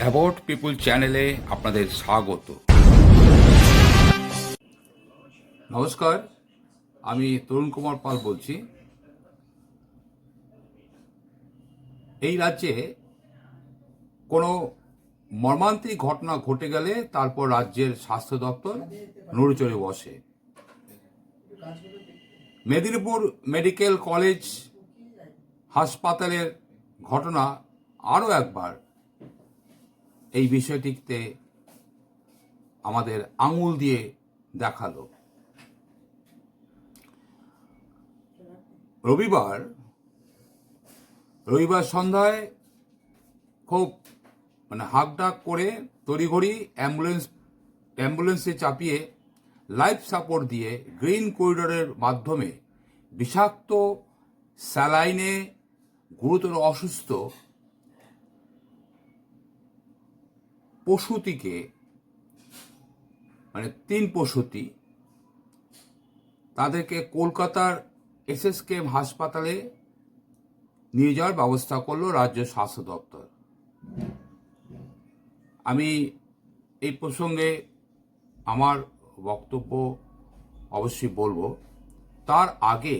About পিপুল চ্যানেলে আপনাদের স্বাগত। নমস্কার, আমি তরুণ কুমার পাল বলছি। এই রাজ্যে কোনো মর্মান্তিক ঘটনা ঘটে গেলে তারপর রাজ্যের স্বাস্থ্য দপ্তর নড়ুচড়ে বসে। মেদিনীপুর মেডিকেল কলেজ হাসপাতালের ঘটনা আরও একবার এই বিষয়টিতে আমাদের আঙুল দিয়ে দেখাল। রবিবার রবিবার সন্ধ্যায় খুব মানে হাঁকডাক করে তড়িঘড়ি অ্যাম্বুলেন্স, অ্যাম্বুলেন্সে চাপিয়ে লাইফ সাপোর্ট দিয়ে গ্রিন করিডোরের মাধ্যমে বিষাক্ত স্যালাইনে গুরুতর অসুস্থ পশুটিকে মানে তিন পশুটি, তাদেরকে কলকাতার এসএসকেএম হাসপাতালে নিয়ে যাওয়ার ব্যবস্থা করল রাজ্য স্বাস্থ্য দপ্তর। আমি এই প্রসঙ্গে আমার বক্তব্য অবশ্যই বলব। তার আগে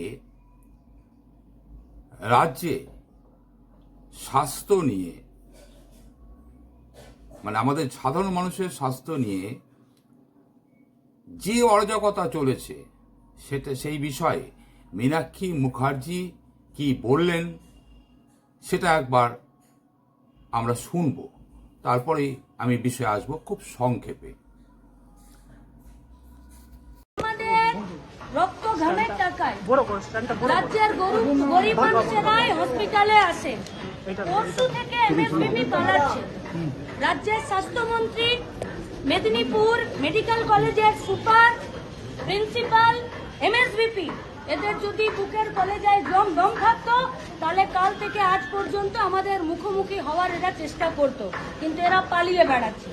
রাজ্যে স্বাস্থ্য নিয়ে মানে আমাদের সাধারণ মানুষের স্বাস্থ্য নিয়ে যে অরাজকতা চলেছে সেটা সেই বিষয়ে মীনাক্ষী মুখার্জি কি বললেন সেটা একবার আমরা শুনব। তারপরে আমি বিষয়ে আসব খুব সংক্ষেপে। রক্ত ঘামের টাকায় রাজ্যের গরিব মানুষেরাই হসপিটালে আসে। পরশু থেকে এমএসবিপি পালাচ্ছে রাজ্যের স্বাস্থ্যমন্ত্রী মেদিনীপুর মেডিকেল কলেজের সুপার প্রিন্সিপাল এমএসবিপি এদের যদি বুকের কলেজায় জম দম থাকতো তাহলে কাল থেকে আজ পর্যন্ত আমাদের মুখোমুখি হওয়ার এরা চেষ্টা করতো। কিন্তু এরা পালিয়ে বেড়াচ্ছে।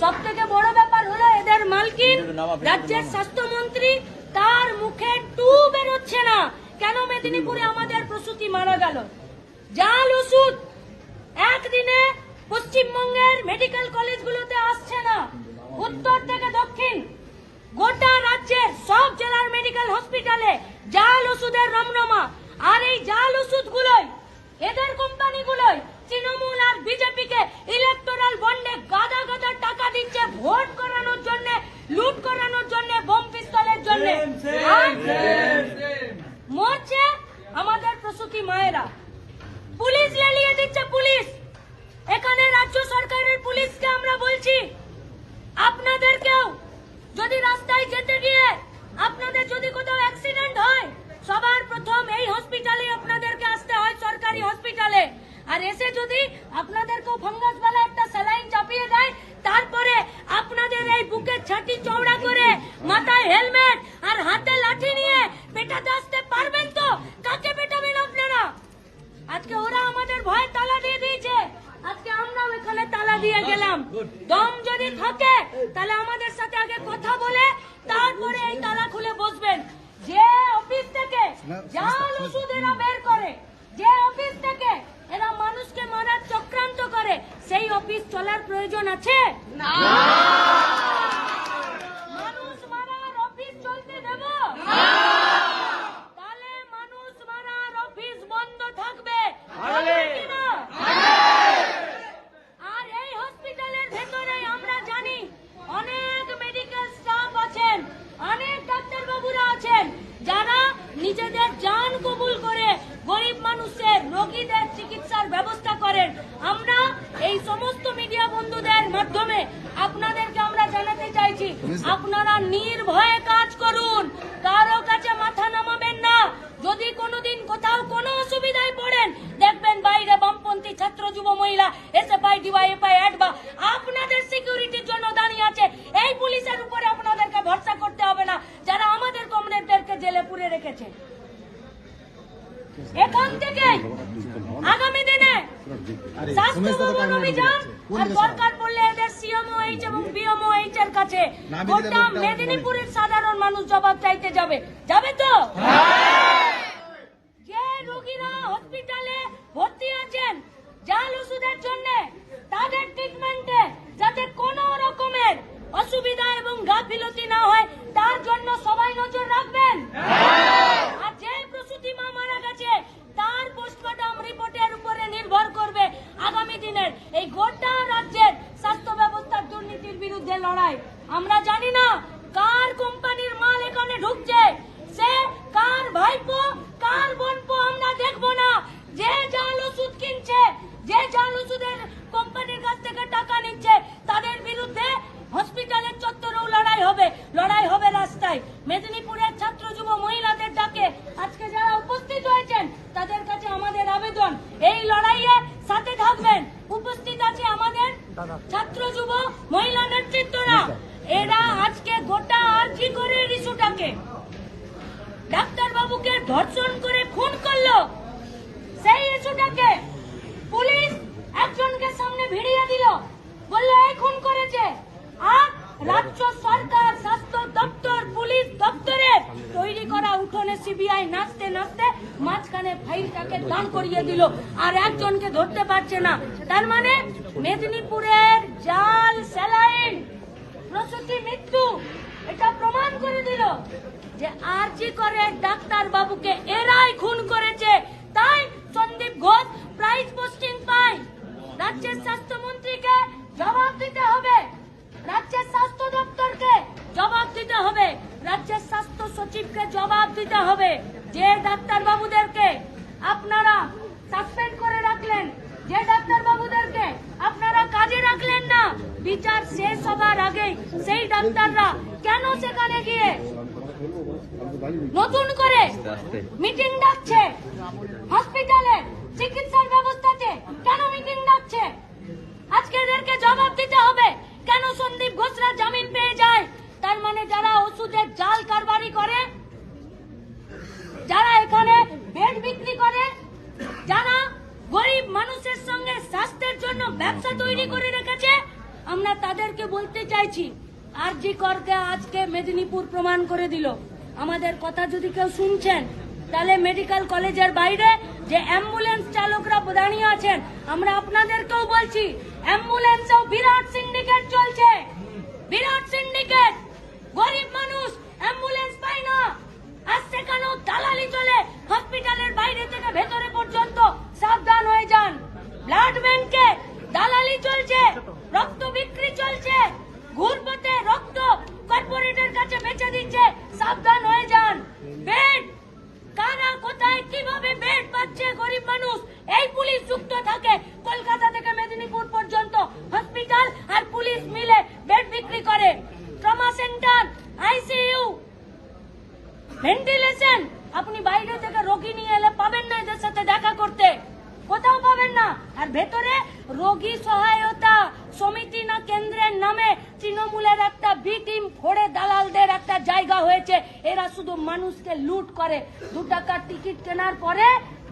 সব থেকে বড় ব্যাপার হলো এদের মালকিন রাজ্যের স্বাস্থ্যমন্ত্রী তার মুখে টু বেরোচ্ছে না। কেন মেদিনীপুরে আমাদের প্রসূতি মারা গেল? জাল ওষুধ একদিনে পশ্চিমবঙ্গের মেডিকেল কলেজগুলোতে আসছে না। উত্তর থেকে দক্ষিণ। গোটা রাজ্যের সব জেলার মেডিকেল হসপিটালে জাল ওষুধের রমরমা। আর এই জাল ওষুধগুলোই এদের কোম্পানিগুলোই তৃণমূল আর বিজেপিকে ইলেকটোরাল বন্ডে গাদা গাদা টাকা দিচ্ছে ভোট করানোর জন্য লুট করানোর জন্য বোম পিস্তলের জন্য। মরছে আমাদের প্রসূতি মায়েরা। পুলিশ লেলিয়ে দিচ্ছে পুলিশ। এখানে রাজ্য সরকারের পুলিশকে আমরা বলছি, আপনাদেরকেও যদি রাস্তায় যেতে গিয়ে আপনাদের যদি কোথাও অ্যাক্সিডেন্ট হয়, সবার প্রথম এই হসপিটালে আপনাদেরকে আসতে হয়, সরকারি হসপিটালে আর এসে যদি আপনাদেরকেও ফাঙ্গাস বালা একটা স্যালাইন চাপিয়ে দেয় তারপরে আপনাদের এই বুকের ছাটি চওড়া করে মাথায় হেলমেট আর হাতে লাঠি নিয়ে পেটাতে আসতে পারবেন তো কাকে পেটাবেন আপনারা আজকে ওরা আমাদের ভয়ে তালা দিয়ে দিয়েছে আজকে আমরাও এখানে তালা দিয়ে গেলাম দম যদি থাকে তাহলে আমাদের সাথে আগে কথা বলে তারপরে এই তালা খুলে বসবেন যে অফিস থেকে জাল ওষুধ এরা বের করে যে অফিস থেকে এরা মানুষকে মারার চক্রান্ত করে সেই অফিস চলার প্রয়োজন আছে মানুষ মারার অফিস চলতে দেব তাহলে মানুষ মারার অফিস বন্ধ থাকবে হবে কি না? আর এই হসপিটালের ভেতরে আমরা জানি অনেক মেডিকেল স্টাফ আছেন অনেক ডাক্তার বাবুরা আছেন যারা নিজেদের জান কবুল করে গরিব মানুষের রোগীদের চিকিৎসার ব্যবস্থা করেন আমরা এই সমস্ত মিডিয়া বন্ধুদের মাধ্যমে আপনাদেরকে আমরা জানাতে চাইছি আপনারা নির্ভয়ে হ্যাঁ। যে রোগীরা হসপিটালে ভর্তি আছেন জাল ওষুধের জন্য তাদের ট্রিটমেন্টে যাতে কোন রকমের অসুবিধা এবং গাফিলতি না হয় তার জন্য সবাই নজর রাখবেন। হ্যাঁ। আর যে প্রসূতি মা গেছে তার পোস্টমর্টম রিপোর্টের উপরে নির্ভর করবে আগামী দিনের এই গোটা রাজ্যের স্বাস্থ্য ব্যবস্থার দুর্নীতির বিরুদ্ধে লড়াই। আমরা জানি না কার কোম্পানির মাল এখানে ঢুকছে। সে কার ভাইপো কার বোনপো আমরা দেখব না। যে জাল ওষুধ কিনছে যে জাল ওষুধের কোম্পানির কাছ থেকে টাকা নিচ্ছে তাদের বিরুদ্ধে হসপিটালের চত্বরেও লড়াই হবে। লড়াই হবে রাস্তায়। মেদিনীপুরের ছাত্র যুব মহিলাদের ডাকে। আজকে যারা উপস্থিত হয়েছেন তাদের কাছে আমাদের আবেদন। এই লড়াইয়ে সাথে থাকবেন। উপস্থিত আছে আমাদের ছাত্র যুব মহিলা নেতৃত্বরা। এরা আজকে গোটা আর্জি করে ইস্যুটাকে ডাক্তার বাবুকে ধর্ষণ করে খুন করল। সেই ইস্যুটাকে পুলিশ একজনকে সামনে ভিড়িয়ে দিল। বলল, এই খুন করেছে। আর রাজ্য সরকার, স্বাস্থ্য দপ্তর, পুলিশ দপ্তরের তৈরি করা উঠোনে সিবিআই নাচতে নাচতে মাঝখানে ফাইলটাকে দান করিয়ে দিল। আর একজনকে ধরতে পারছে না। তার মানে মেদিনীপুরের জাল, স্যালাইন, প্রসূতি মৃত্যু, এটা প্রমাণ করে দিল। যে আরজি করে ডাক্তার বাবুকে এরাই খুন করেছে। তাই সন্দীপ ঘোষ প্রাইজ পোস্টিং পায়। রাজ্যের স্বাস্থ্যমন্ত্রীকে জবাব দিতে হবে। রাজ্যের স্বাস্থ্য দপ্তরকে জবাব দিতে হবে। রাজ্যের স্বাস্থ্য সচিবকে জবাব দিতে হবে। যে ডাক্তার বাবুদেরকে আপনারা সাসপেন্ড করে রাখলেন, যে ডাক্তার বাবুদেরকে আপনারা কাজে রাখলেন না, বিচার শেষ হবার আগেই সেই ডাক্তাররা কেন সেখানে গিয়ে নতুন করে মিটিং ডাকছে। হসপিটালে চিকিৎসার ব্যবস্থাতে কেন মিটিং ডাকছে? আজকে এদেরকে জবাব দিতে হবে। কেন সন্দীপ ঘোষরা জামিন পেয়ে যায়? তার মানে যারা ওষুধের জাল কারবারি করে, যারা এখানে বেড বিক্রি করে, যারা গরিব মানুষের সঙ্গে স্বাস্থ্যের জন্য ব্যবসা তৈরি করে রেখেছে, আমরা তাদেরকে বলতে চাইছি আর জি করকে আজকে মেদিনীপুর প্রমাণ করে দিল। আমাদের কথা যদি কেউ শুনছেন, তাহলে মেডিকেল কলেজের বাইরে যে অ্যাম্বুলেন্স চালকরা দাঁড়িয়ে আছেন, আমরা আপনাদেরকেও বলছি, অ্যাম্বুলেন্সেও বিরাট সিন্ডিকেট চলছে। বিরাট সিন্ডিকেট। গরিব মানুষ অ্যাম্বুলেন্স পায় না। আর সেখানেও দালালি চলে হসপিটালের বাইরে থেকে ভেতরে পর্যন্ত। সাবধান হয়ে যান। ব্লাড ব্যাংকে দালালি চলছে, রক্ত বিক্রি চলছে। ঘুরপথে রক্ত কর্পোরেটের কাছে বেচে দিচ্ছে। সাবধান হয়ে যান। বেড? কারা কোথায়? কীভাবে বেড পাচ্ছে গরিব মানুষ? এই পুলিশ যুক্ত থাকে কলকাতা থেকে মেদিনীপুর পর্যন্ত। হসপিটাল আর পুলিশ মিলে বেড বিক্রি করে। Trauma centre, ICU. ভেন্টিলেশন? আপনি বাইরে থেকে রোগী নিয়ে এলে পাবেন না এদের সাথে দেখা করতে কোথাও পাবেন না আর ভেতরে রোগী সহায়তা সমিতি না কেন্দ্রের নামে তৃণমূলের একটা বি টিম ফোড়ে দালালদের একটা জায়গা হয়েছে এরা শুধু মানুষকে করে দু টাকার টিকিট কেনার পরে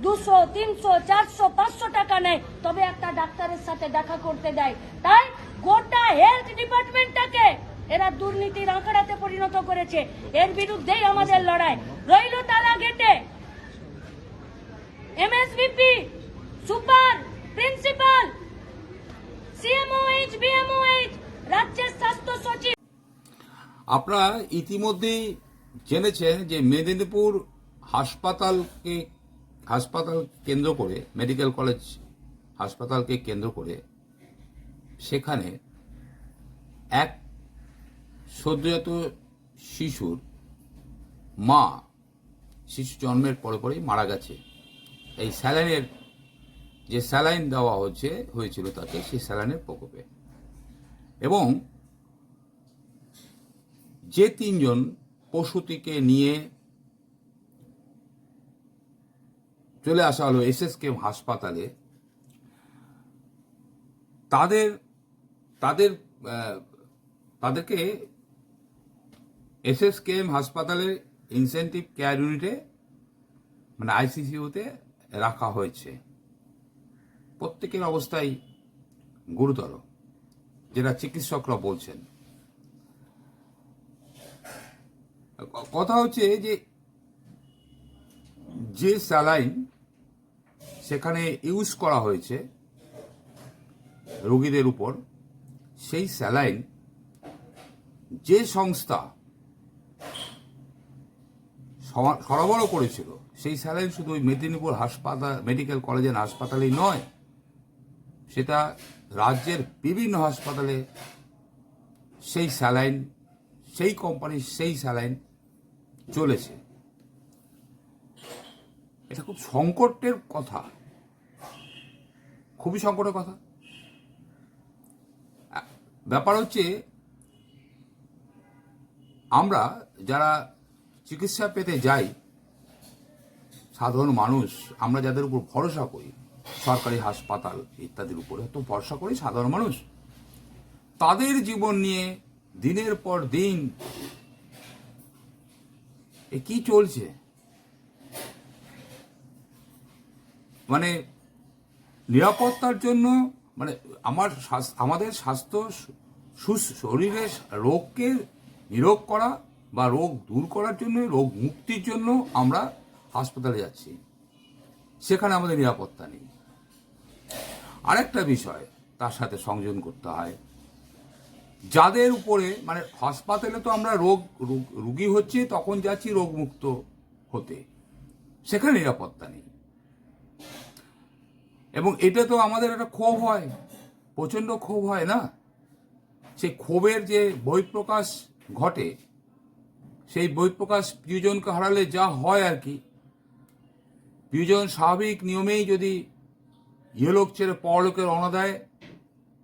দুশো, তিনশো, চারশো, পাঁচশো টাকা নেয়। তবে একটা ডাক্তারের সাথে দেখা করতে দেয়। তাই গোটা হেলথ ডিপার্টমেন্টটাকে এরা দুর্নীতির আঁকড়াতে পরিণত করেছে। এর বিরুদ্ধেই আমাদের লড়াই। রইল তালা গেটে MSVP super principal, CMOH, BMOH, রাজ্যের স্বাস্থ্য সচিব। আপনারা ইতিমধ্যেই জেনেছেন যে মেদিনীপুর হাসপাতালকে, হাসপাতাল কেন্দ্র করে, মেডিকেল কলেজ হাসপাতালকে কেন্দ্র করে সেখানে এক সদ্যজাত শিশুর মা শিশু জন্মের পরে পরেই মারা গেছে। এই স্যালাইনের যে স্যালাইন দেওয়া হচ্ছে, হয়েছিল তাকে সেই স্যালাইনের প্রকোপে। এবং যে তিনজন পশুটিকে নিয়ে চলে আসা হলো এসএসকে হাসপাতালে। তাদের তাদের তাদেরকে এসএসকেএম হাসপাতালের ইনসেন্টিভ কেয়ার ইউনিটে মানে আইসিসিউতে রাখা হয়েছে। প্রত্যেকের অবস্থাই গুরুতর, যেটা চিকিৎসকরা বলছেন ক- কথা হচ্ছে যে যে স্যালাইন সেখানে ইউজ করা হয়েছে রোগীদের উপর, সেই স্যালাইন যে সংস্থা সরা- সরবরাহ করেছিল, সেই স্যালাইন শুধু ওই মেদিনীপুর হাসপাতাল মেডিকেল কলেজের হাসপাতালেই নয়, সেটা রাজ্যের বিভিন্ন হাসপাতালে সেই স্যালাইন, সেই কোম্পানির সেই স্যালাইন চলেছে। এটা খুব সংকটের কথা। খুবই সংকটের কথা। ব্যাপার হচ্ছে, আমরা যারা চিকিৎসা পেতে যাই, সাধারণ মানুষ, আমরা যাদের উপর ভরসা করি, সরকারি হাসপাতাল ইত্যাদির উপরে তো ভরসা করি সাধারণ মানুষ। তাদের জীবন নিয়ে দিনের পর দিন এ কি চলছে? মানে নিরাপত্তার জন্য মানে আমার আমাদের স্বাস্থ্য শরীরের রোগকে নিরোগ করা বা রোগ দূর করার জন্য, রোগ মুক্তির জন্য আমরা হাসপাতালে যাচ্ছি। সেখানে আমাদের নিরাপত্তা নেই। আরেকটা বিষয় তার সাথে সংযোজন করতে হয়। যাদের উপরে মানে হাসপাতালে তো আমরা রোগ, রোগ- হচ্ছে, তখন যাচ্ছি রোগমুক্ত হতে। সেখানে নিরাপত্তা নেই। এবং এটা তো আমাদের একটা ক্ষোভ হয়, প্রচণ্ড ক্ষোভ হয় না? সেই ক্ষোভের যে বহিঃপ্রকাশ ঘটে, সেই বহিঃপ্রকাশ প্রিয়জনকে হারালে যা হয় আর কি। প্রিয়জন স্বাভাবিক নিয়মেই যদি ইহলোক ছেড়ে পরলোকে রওনা দেয়,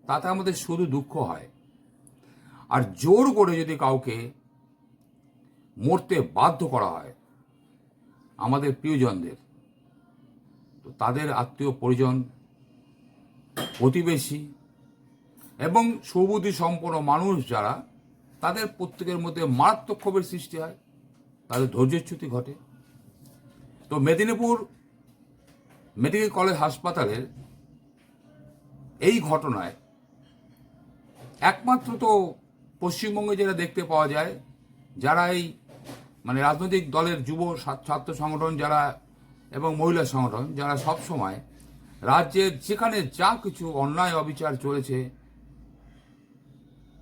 তাতে আমাদের শুধু দুঃখ হয়। আর জোর করে যদি কাউকে মরতে বাধ্য করা হয়, আমাদের প্রিয়জনদের, তো তাদের আত্মীয় পরিজন, প্রতিবেশী এবং সুবুদ্ধি সম্পন্ন মানুষ যারা, তাদের প্রত্যেকের মধ্যে মারাত্মক ক্ষোভের সৃষ্টি হয়, তাদের ধৈর্যচ্যুতি ঘটে। তো মেদিনীপুর মেডিকেল কলেজ হাসপাতালের এই ঘটনায় একমাত্র তো পশ্চিমবঙ্গে যেটা দেখতে পাওয়া যায়, যারা এই মানে রাজনৈতিক দলের যুব ছাত্র সংগঠন যারা এবং মহিলা সংগঠন যারা সব সময় রাজ্যের যেখানে যা কিছু অন্যায় অবিচার চলেছে,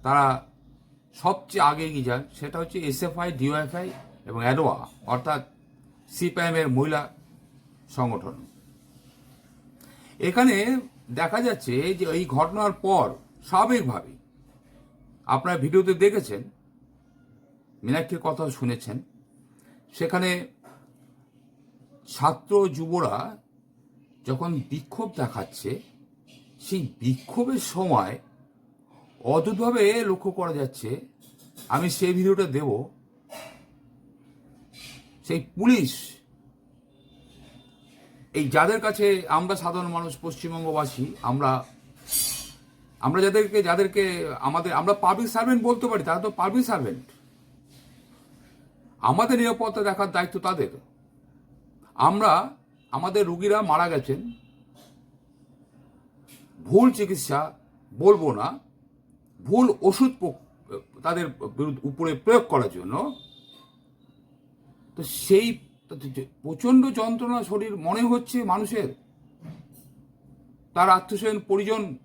তারা সবচেয়ে আগে এগিয়ে যান সেটা হচ্ছে এসএফআই ডিওএফআই এবং অ্যাডোয়া, অর্থাৎ সিপিআইএমের মহিলা সংগঠন। এখানে দেখা যাচ্ছে যে এই ঘটনার পর স্বাভাবিকভাবে আপনারা ভিডিওতে দেখেছেন, মীনাক্ষীর কথা শুনেছেন, সেখানে ছাত্র যুবরা যখন বিক্ষোভ দেখাচ্ছে, সেই বিক্ষোভের সময় অদ্ভুতভাবে লক্ষ্য করা যাচ্ছে, আমি সেই ভিডিওটা দেব। সেই পুলিশ, এই যাদের কাছে আমরা সাধারণ মানুষ, পশ্চিমবঙ্গবাসী, আমরা আমরা যাদেরকে যাদেরকে আমাদের, আমরা পাবলিক সার্ভেন্ট বলতে পারি, তারা তো পাবলিক সার্ভেন্ট আমাদের নিরাপত্তা দেখার দায়িত্ব তাদের। আমরা, আমাদের রুগীরা মারা গেছেন। ভুল চিকিৎসা বলব না। ভুল ওষুধ তাদের বিরুদ্ধ- উপরে প্রয়োগ করার জন্য। তো সেই, প্রচণ্ড যন্ত্রণা শরীর মনে হচ্ছে মানুষের। তার আত্মীয়স্বজন পরিজন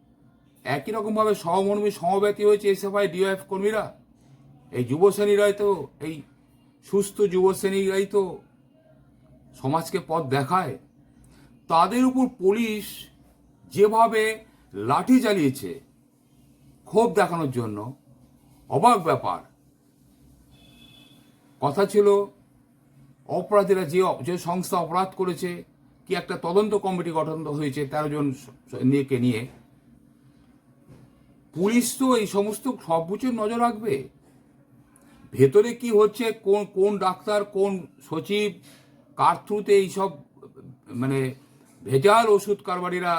একই রকমভাবে সহমর্মী, সমব্যতি হয়েছে এসএফআই ডিওএফ কর্মীরা। এই যুব শ্রেণীরাই তো, এই সুস্থ যুব শ্রেণীরাই তো সমাজকে পথ দেখায়। তাদের উপর পুলিশ যেভাবে লাঠি চালিয়েছে, ক্ষোভ দেখানোর জন্য, অবাক ব্যাপার। কথা ছিল, অপরাধীরা যে যে সংস্থা অপরাধ করেছে, কি একটা তদন্ত কমিটি গঠন হয়েছে তেরো জন নিয়ে? পুলিশ তো এই সমস্ত সব কিছুর নজর রাখবে। ভেতরে কি হচ্ছে, কোন কোন ডাক্তার, কোন সচিব, কার থ্রুতে এইসব মানে ভেজাল ওষুধ কারবারিরা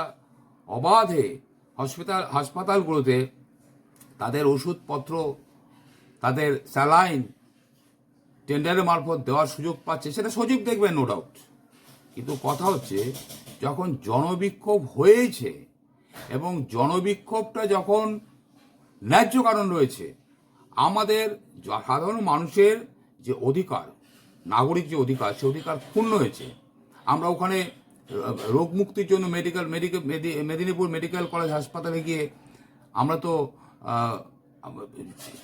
অবাধে হসপিটাল, হাসপাতালগুলোতে তাদের ওষুধপত্র, তাদের স্যালাইন, টেন্ডারের মারফত দেওয়ার সুযোগ পাচ্ছে, সেটা সচিব দেখবেন নো ডাউট কিন্তু কথা হচ্ছে, যখন জনবিক্ষোভ হয়েছে এবং জনবিক্ষোভটা যখন ন্যায্য কারণ রয়েছে, আমাদের সাধারণ মানুষের যে অধিকার, নাগরিক যে অধিকার, সে অধিকার ক্ষুণ্ণ হয়েছে। আমরা ওখানে রোগ মুক্তির জন্য medical medical Medinipur medical college হাসপাতালে গিয়ে আমরা তো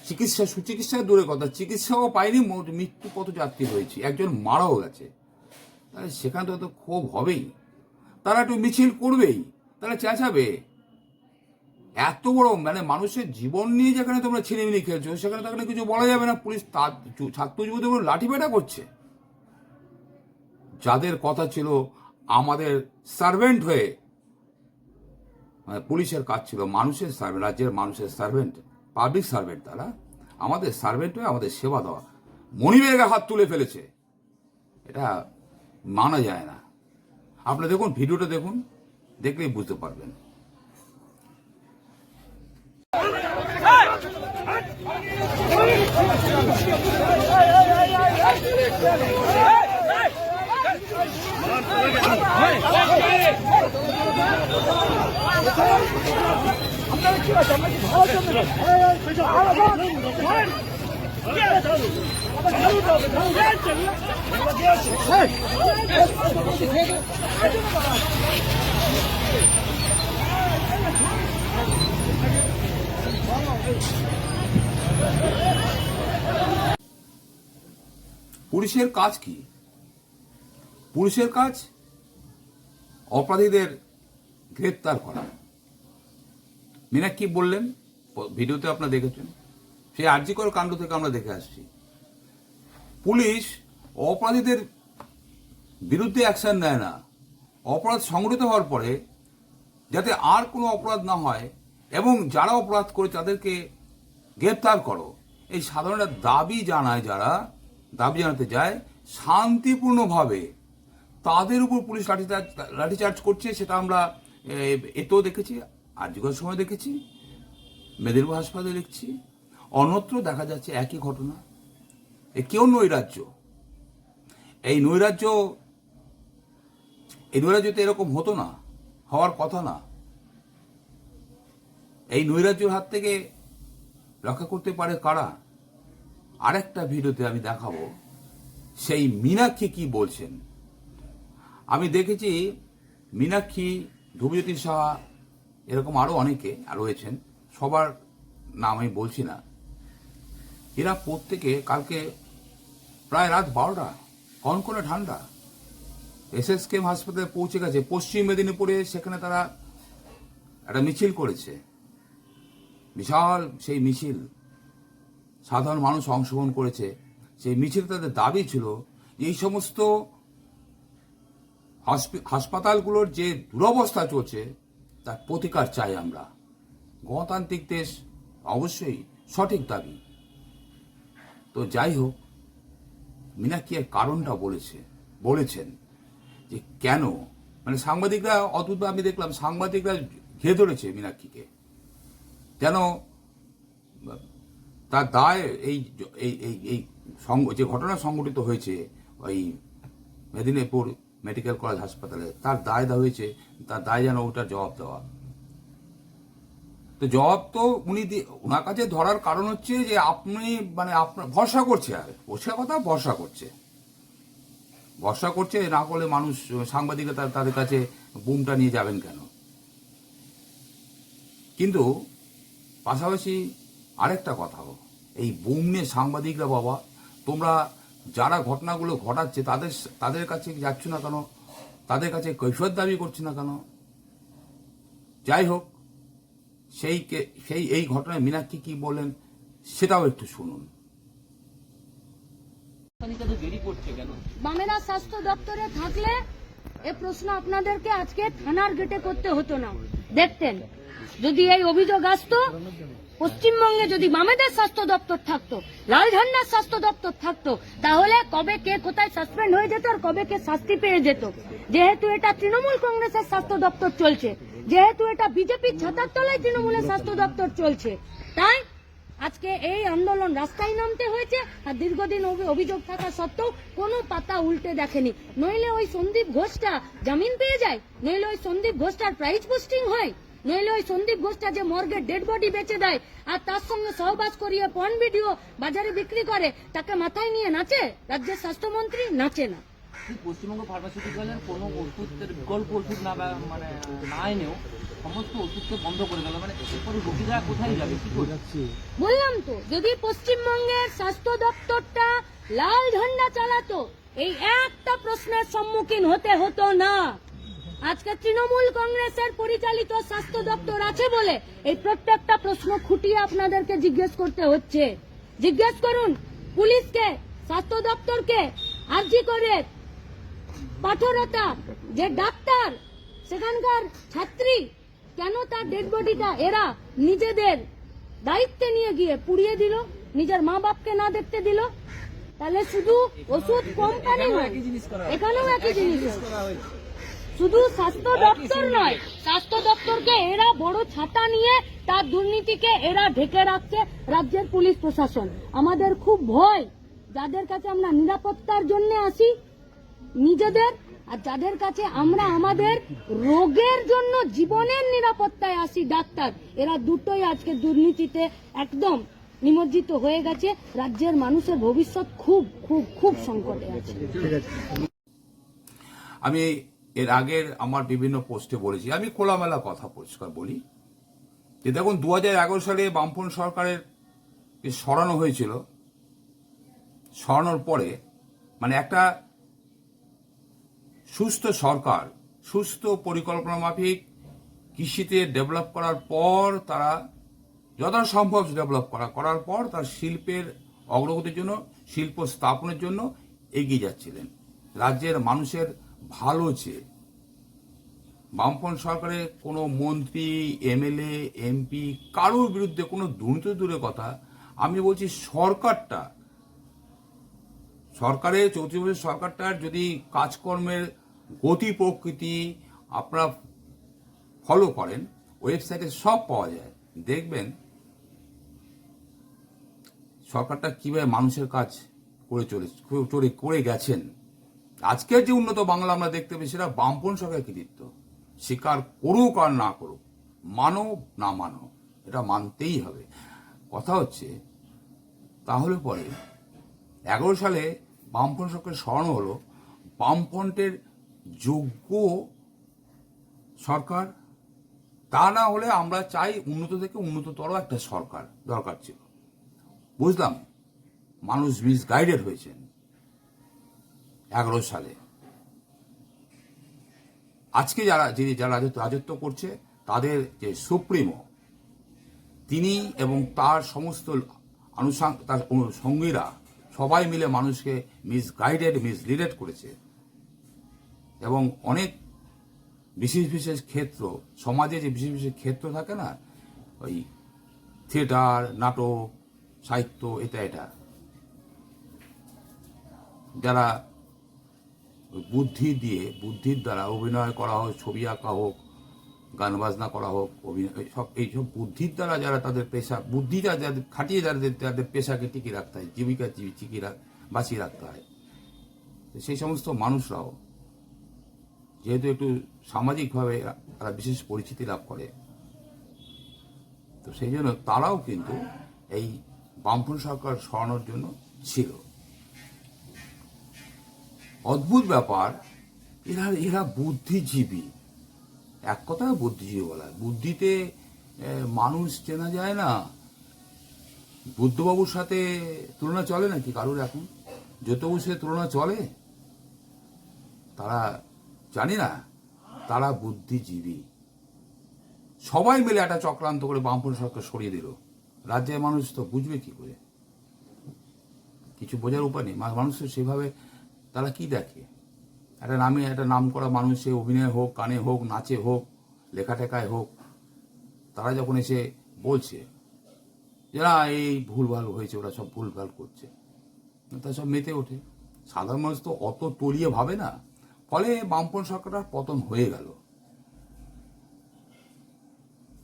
চিকিৎসা সুচিকিৎসা দূরে কথা, চিকিৎসাও পাইনি মৃত্যু পথ যাত্রী হয়েছে, একজন মারাও গেছে। সেখানে তো ক্ষোভ হবেই। তারা একটু মিছিল করবেই। তারা চেঁচাবে। এত বড় মানে মানুষের জীবন নিয়ে যেখানে তোমরা ছিনিমিনি খেলছো, সেখানে তাখানে কিছু বলা যাবে না। পুলিশ তার ছাত্র যুবদের লাঠি পেটা করছে। যাদের কথা ছিল আমাদের সার্ভেন্ট হয়ে মানে পুলিশের কাজ ছিল মানুষের সার্ভেন্ট রাজ্যের মানুষের সার্ভেন্ট পাবলিক সার্ভেন্ট তারা, আমাদের সার্ভেন্ট হয়ে আমাদের সেবা দেওয়া। মনিবের হাত তুলে ফেলেছে। এটা মানা যায় না। আপনি দেখুন, ভিডিওটা দেখুন। দেখলেই বুঝতে পারবেন পুলিশের কাজ কি? পুলিশের কাজ অপরাধীদের গ্রেপ্তার করা। মিনা কি বললেন? ভিডিওতে আপনারা দেখেছেন। সেই আর্যিকর কাণ্ড থেকে আমরা দেখে আসছি। পুলিশ অপরাধীদের বিরুদ্ধে অ্যাকশন নেয় না। অপরাধ সংগঠিত হওয়ার পরে যাতে আর কোনো অপরাধ না হয়, এবং যারা অপরাধ করে তাদেরকে গ্রেপ্তার করো। এই সাধারণ দাবি জানায় যারা, দাবি জানাতে যায়, শান্তিপূর্ণভাবে তাদের উপর পুলিশ লাঠিচার্জ লাঠিচার্জ করছে, সেটা আমরা এতেও দেখেছি, আর্যিকর সময় দেখেছি, মেদিনীপুর হাসপাতালে দেখছি। অন্যত্র দেখা যাচ্ছে একই ঘটনা। এ কেউ নৈরাজ্য। এই নৈরাজ্য, এই নৈরাজ্যতে এরকম হতো না। হওয়ার কথা না। এই নৈরাজ্যের হাত থেকে রক্ষা করতে পারে কারা? আরেকটা ভিডিওতে আমি দেখাবো, সেই মীনাক্ষী কি বলছেন। আমি দেখেছি মীনাক্ষী ধ্রুবজ্যোতি সাহা, এরকম আরও অনেকে রয়েছেন, সবার নাম আমি বলছি না। এরা প্রত্যেকে কালকে প্রায় রাত বারোটা, কনকনে ঠান্ডা এসএসকেএম হাসপাতালে পৌঁছে গেছে। পশ্চিম মেদিনীপুরে সেখানে তারা একটা মিছিল করেছে। বিশাল সেই মিছিল। সাধারণ মানুষ অংশগ্রহণ করেছে। সেই মিছিল তাদের দাবি ছিল যে এই সমস্ত হাসপাতালগুলোর যে দুরবস্থা চলছে, তার প্রতিকার চাই আমরা। গণতান্ত্রিক দেশ অবশ্যই সঠিক দাবি। তো যাই হোক মীনাক্ষী এর কারণটা বলেছে, বলেছেন। যে কেন? মানে সাংবাদিকরা, অদ্ভুত আমি দেখলাম, সাংবাদিকরা ঘিরে ধরেছে মীনাক্ষীকে। যেন তার দায় এই এই এই যে ঘটনা সংঘটিত হয়েছে, ওই মেদিনীপুর মেডিকেল কলেজ হাসপাতালে, তার দায় দেওয়া হয়েছে, তার দায় যেন ওটার জবাব দেওয়া। তো জবাব তো উনি ওনার কাছে ধরার কারণ হচ্ছে যে আপনি মানে আপনার, ভরসা করছে আর। পরিষ্কার কথা ভরসা করছে। ভরসা করছে, না করলে মানুষ সাংবাদিকরা তাদের কাছে বুমটা নিয়ে যাবেন কেন? কিন্তু পাশাপাশি আরেকটা কথাও এই বুম নিয়ে সাংবাদিকরা বাবা, তোমরা যারা ঘটনাগুলো ঘটাচ্ছে, তাদের তাদের কাছে যাচ্ছ না কেন? তাদের কাছে কৈফিয়ত দাবি করছে না কেন? যাই হোক, সেই সেই, এই ঘটনায় মীনাক্ষী কি বলেন সেটাও একটু শুনুন। তালিকা তো দেরি করছে কেন? বামেরা স্বাস্থ্য দপ্তরে থাকলে এ প্রশ্ন আপনাদেরকে আজকে থানার গেটে করতে হতো না। দেখতেন, যদি এই অভিযোগ আসতো, পশ্চিমবঙ্গে যদি বামেদের স্বাস্থ্য দপ্তর থাকতো লাল ঝান্ডার স্বাস্থ্য দপ্তর থাকতো, তাহলে কবে কে কোথায় সাসপেন্ড হয়ে যেত আর কবে কে শাস্তি পেয়ে যেত? যেহেতু এটা তৃণমূল কংগ্রেসের স্বাস্থ্য দপ্তর চলছে, যেহেতু এটা বিজেপির ছাতার তলায় তৃণমূলের স্বাস্থ্য দপ্তর চলছে, তাই আজকে এই আন্দোলন রাস্তায় নামতে হয়েছে আর দীর্ঘদিন অভিযোগ থাকা সত্ত্বেও কোনো পাতা উল্টে দেখেনি। নইলে ওই সন্দীপ ঘোষটা জামিন পেয়ে যায়, নইলে ওই সন্দীপ ঘোষটার প্রাইজ পোস্টিং হয়, নইলে ওই সন্দীপ ঘোষটা যে মর্গে ডেড বডি বেচে দেয় আর তার সঙ্গে সহবাস করিয়ে পন ভিডিও বাজারে বিক্রি করে, তাকে মাথায় নিয়ে নাচে? রাজ্যের স্বাস্থ্যমন্ত্রী নাচে না। পশ্চিমবঙ্গ ফার্মাসিউটিক্যালের কোনো ওষুধের বিকল্প ওষুধ না মানে না এনেও সমস্ত ওষুধকে বন্ধ করে দিল মানে এরপরে রোগীরা কোথায় যাবে? কি করে বললাম তো যদি পশ্চিমবঙ্গের স্বাস্থ্য দপ্তরটা লাল ঝান্ডা চালাতো এই একটা প্রশ্নের সম্মুখীন হতে হতো না। আজকে তৃণমূল কংগ্রেসের পরিচালিত স্বাস্থ্য দপ্তর আছে বলে এই প্রত্যেকটা প্রশ্ন খুঁটিয়ে আপনাদেরকে জিজ্ঞেস করতে হচ্ছে। জিজ্ঞেস করুন পুলিশকে স্বাস্থ্য দপ্তরকে আর্জি করে পাঠরতা যে ডাক্তার সেখানকার ছাত্রী কেন তার ডেড বডিটা এরা নিজেদের দায়িত্বে নিয়ে গিয়ে পুড়িয়ে দিল? নিজের মা বাপকে না দেখতে দিল? তাহলে শুধু ওষুধ কোম্পানি নয় এখানেও একই জিনিস শুধু স্বাস্থ্য দপ্তর নয় স্বাস্থ্য দপ্তরকে এরা বড় ছাতা নিয়ে তার দুর্নীতিকে এরা ঢেকে রাখছে রাজ্যের পুলিশ প্রশাসন। আমাদের খুব ভয় যাদের কাছে আমরা নিরাপত্তার জন্য আসি নিজেদের আর যাদের কাছে আমরা আমাদের রোগের জন্য জীবনের নিরাপত্তায় আসি, ডাক্তার, এরা দুটোই আজকে দুর্নীতিতে একদম নিমজ্জিত হয়ে গেছে। রাজ্যের মানুষের ভবিষ্যৎ খুব খুব খুব সংকটে আছে। আমি এর আগের আমার বিভিন্ন পোস্টে বলেছি, আমি খোলামেলা কথা পরিষ্কার বলি। যে দেখুন দু হাজার এগারো সালে বামপন সরকারের সরানো হয়েছিল, সরানোর পরে মানে একটা সুস্থ সরকার, সুস্থ পরিকল্পনা মাফিক কৃষিতে ডেভেলপ করার পর তারা যথাসম্ভব ডেভেলপ করা, করার পর তার শিল্পের অগ্রগতির জন্য, শিল্প স্থাপনের জন্য এগিয়ে যাচ্ছিলেন। রাজ্যের মানুষের ভালো চেয়ে। বামপন সরকারের কোনো মন্ত্রী, এমএলএ, এমপি কারোর বিরুদ্ধে কোনো দুর্নীতি দূরের কথা। আমি বলছি সরকারটা, সরকারের চৌত্রিশ বছর সরকারটার যদি কাজকর্মের গতি প্রকৃতি আপনারা ফলো করেন ওয়েবসাইটে সব পাওয়া যায়। দেখবেন সরকারটা কীভাবে মানুষের কাজ করে চলে, করে গেছেন। আজকের যে উন্নত বাংলা আমরা দেখতে পাই সেটা বামপন সরকারের কৃতিত্ব। স্বীকার করুক আর না করুক মানো না মানো এটা মানতেই হবে। কথা হচ্ছে, তাহলে পরে এগারো সালে বামফ্রন্ট সরকারের স্মরণ হলো বামফ্রন্টের যোগ্য সরকার, তা না হলে আমরা চাই উন্নত থেকে উন্নততর একটা সরকার দরকার ছিল। বুঝলাম? মানুষ মিসগাইডেড হয়েছেন এগারো সালে। আজকে যারা যিনি যারা রাজত্ব করছে, তাদের যে সুপ্রিমো, তিনি এবং তার সমস্ত আনুষাঙ্গ তার সঙ্গীরা সবাই মিলে মানুষকে মিসগাইডেড মিসলিডেড করেছে। এবং অনেক বিশেষ বিশেষ ক্ষেত্র, সমাজে যে বিশেষ বিশেষ ক্ষেত্র থাকে না, ওই থিয়েটার, নাটক, সাহিত্য, এটা এটা। যারা বুদ্ধি দিয়ে, বুদ্ধির দ্বারা অভিনয় করা হোক, ছবি আঁকা হোক, গান বাজনা করা হোক, অভিনয় সব এইসব বুদ্ধির দ্বারা যারা তাদের পেশা বুদ্ধিটা যাদের, খাটিয়ে যাদের তাদের পেশাকে টিকিয়ে রাখতে হয় জীবিকা জীবি- টিকিয়ে বাঁচিয়ে রাখতে হয়। সেই সমস্ত মানুষরাও যেহেতু একটু সামাজিকভাবে তারা বিশেষ পরিচিতি লাভ করে। তো সেই জন্য তারাও কিন্তু এই বামফ্রন সরকার সরানোর জন্য ছিল। অদ্ভুত ব্যাপার, এরা এরা বুদ্ধিজীবী। এক কথায় বুদ্ধিজীবী বলা বুদ্ধিতে মানুষ চেনা যায় না। বুদ্ধবাবুর সাথে তুলনা চলে নাকি কারোর এখন? জ্যোতবাবুর সাথে তুলনা চলে, তারা জানি না। তারা বুদ্ধিজীবী। সবাই মিলে একটা চক্রান্ত করে বামপন সরকার সরিয়ে দিল। রাজ্যের মানুষ তো বুঝবে কি করে? কিছু বোঝার উপায় নেই। মানুষ সেভাবে তারা কি দেখে? একটা নামে একটা নাম করা মানুষ, সে অভিনয় হোক, গানে হোক, নাচে হোক লেখা টেকায় হোক, তারা যখন এসে বলছে যে, না, এই ভুলভাল হয়েছে, ওরা সব ভুলভাল করছে। তা সব মেতে ওঠে। সাধারণ মানুষ তো অত টলিয়ে ভাবে না। ফলে বামপন সরকারটার পতন হয়ে গেল।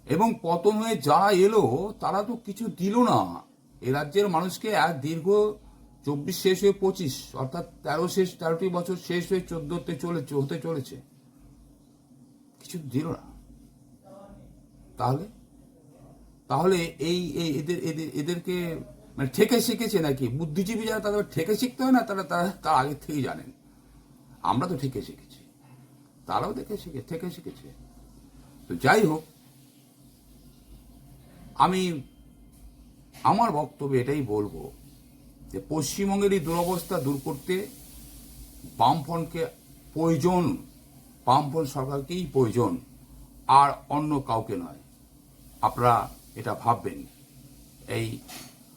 এবং পতন হয়ে যারা এলো, তারা তো কিছু দিল না। এ রাজ্যের মানুষকে এক দীর্ঘ চব্বিশ শেষ হয়ে পঁচিশ, অর্থাৎ তেরো শেষ, তেরোটি বছর শেষ হয়ে চোদ্দতে চলে হতে চলেছে। কিছু দিল না। তাহলে? তাহলে এই এদের এদের, এদেরকে মানে ঠেকে শিখেছে নাকি? বুদ্ধিজীবী যারা, তাদের ঠেকে শিখতে হয় না? তারা তারা, তার আগে থেকেই জানেন। আমরা তো ঠেকে শিখেছি। তারাও দেখে শিখে থেকে শিখেছে। তো যাই হোক, আমি আমার বক্তব্য এটাই বলব যে পশ্চিমবঙ্গের এই দুরবস্থা দূর করতে বামফ্রন্টকে প্রয়োজন, বামফ্রন্ট সরকারকেই প্রয়োজন, আর অন্য কাউকে নয়। আপনারা এটা ভাববেন। এই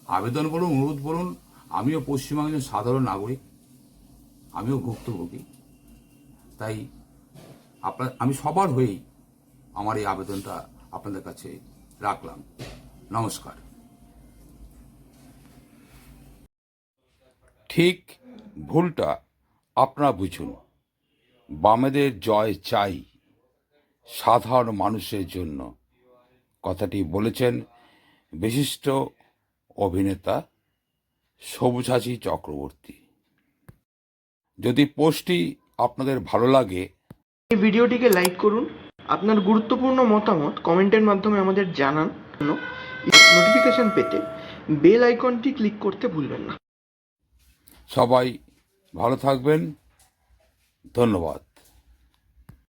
আবেদন বলুন, অনুরোধ বলুন, আমিও পশ্চিমবঙ্গের সাধারণ নাগরিক, আমিও ভুক্তভোগী। তাই আপনার, আমি সবার হয়েই আমার এই আবেদনটা আপনাদের কাছে রাখলাম। নমস্কার। ঠিক ভুলটা আপনারা বুঝুন। বামেদের জয় চাই সাধারণ মানুষের জন্য। কথাটি বলেছেন বিশিষ্ট অভিনেতা সবুজাচী চক্রবর্তী। যদি পোস্টটি আপনাদের ভালো লাগে এই ভিডিওটিকে লাইক করুন। আপনার গুরুত্বপূর্ণ মতামত কমেন্টের মাধ্যমে আমাদের জানান। নোটিফিকেশন পেতে বেল আইকনটি ক্লিক করতে ভুলবেন না। সবাই ভালো থাকবেন। ধন্যবাদ।